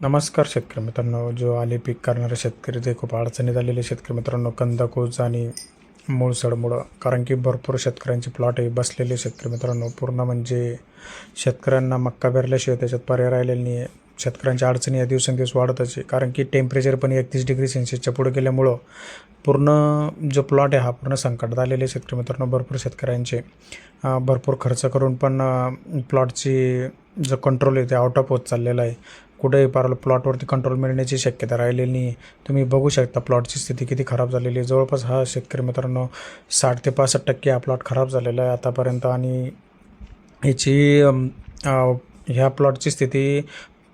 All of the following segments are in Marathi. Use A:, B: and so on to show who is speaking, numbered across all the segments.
A: नमस्कार शेतकरी मित्रांनो जो आले पीक करणारे शेतकरी ते खूप अडचणीत आलेले शेतकरी मित्रांनो कंदकूज आणि मूळसडमुळं कारण की भरपूर शेतकऱ्यांचे प्लॉट हे बसलेले शेतकरी मित्रांनो. पूर्ण म्हणजे शेतकऱ्यांना मक्का पेरल्याशिवाय त्याच्यात पर्याय राहिलेला नाही आहे शेतकऱ्यांच्या अडचणी या दिवसेंदिवस वाढतच आहे. कारण की टेम्परेचर पण एकतीस डिग्री सेल्सिअसच्या पुढे गेल्यामुळं पूर्ण जो प्लॉट आहे हा पूर्ण संकटात आलेले आहे शेतकरी मित्रांनो भरपूर शेतकऱ्यांचे. भरपूर खर्च करून पण प्लॉटची जो कंट्रोल आहे ते आउट ऑफ होत चाललेला आहे. कुठेही पार प्लॉटवरती कंट्रोल मिळण्याची शक्यता राहिलेली नाही तुम्ही बघू शकता प्लॉटची स्थिती किती खराब झालेली आहे. जवळपास हा शेतकरी मित्रांनो साठ ते पासष्ट टक्के हा प्लॉट खराब झालेला आहे आतापर्यंत. आणि याची ह्या प्लॉटची स्थिती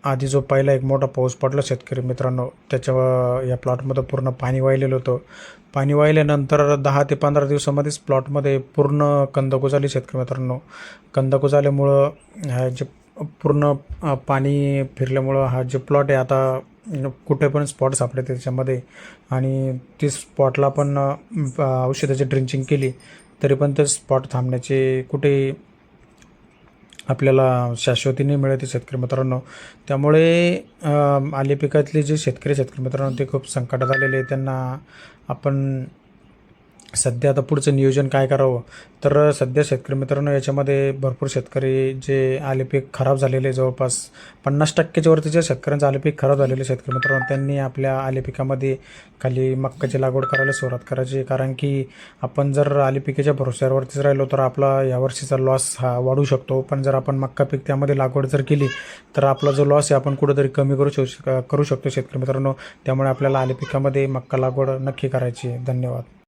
A: आधी जो पहिला एक मोठा पाऊस पडला शेतकरी मित्रांनो त्याच्या या प्लॉटमध्ये पूर्ण पाणी वाहिलेलं होतं. पाणी वाहिल्यानंतर दहा ते पंधरा दिवसामध्येच प्लॉटमध्ये पूर्ण कंदकुज आली शेतकरी मित्रांनो. कंदकुज आल्यामुळं जे पूर्ण पाणी फिरल्यामुळं हा जे प्लॉट आहे आता कुठे पण स्पॉट सापडे त्याच्यामध्ये. आणि ती स्पॉटला पण औषधाची ड्रिंचिंग केली तरी पण ते स्पॉट थांबण्याचे कुठे आपल्याला शाश्वती नाही शेतकरी मित्रांनो. त्यामुळे आले पिकातले जे शेतकरी शेतकरी मित्रांनो ते खूप संकटात आलेले आहे त्यांना आपण सध्या आता पुढचं नियोजन काय करावं? तर सध्या शेतकरी मित्रांनो याच्यामध्ये भरपूर शेतकरी जे आले पीक खराब झालेले जवळपास पन्नास टक्क्याच्या वरती जे शेतकऱ्यांचं आले पीक खराब झालेले शेतकरी मित्रांनो त्यांनी आपल्या आले पिकामध्ये खाली मक्काची लागवड करायला सुरुवात करायची. कारण की आपण जर आले पिकाच्या भरोश्यावरतीच राहिलो तर आपला यावर्षीचा लॉस हा वाढू शकतो. पण जर आपण मक्का पीक त्यामध्ये लागवड जर केली तर आपला जो लॉस आहे आपण कुठेतरी कमी करू शक करू शकतो शेतकरी मित्रांनो. त्यामुळे आपल्याला आले पिकामध्ये मक्का लागवड नक्की करायची आहे. धन्यवाद.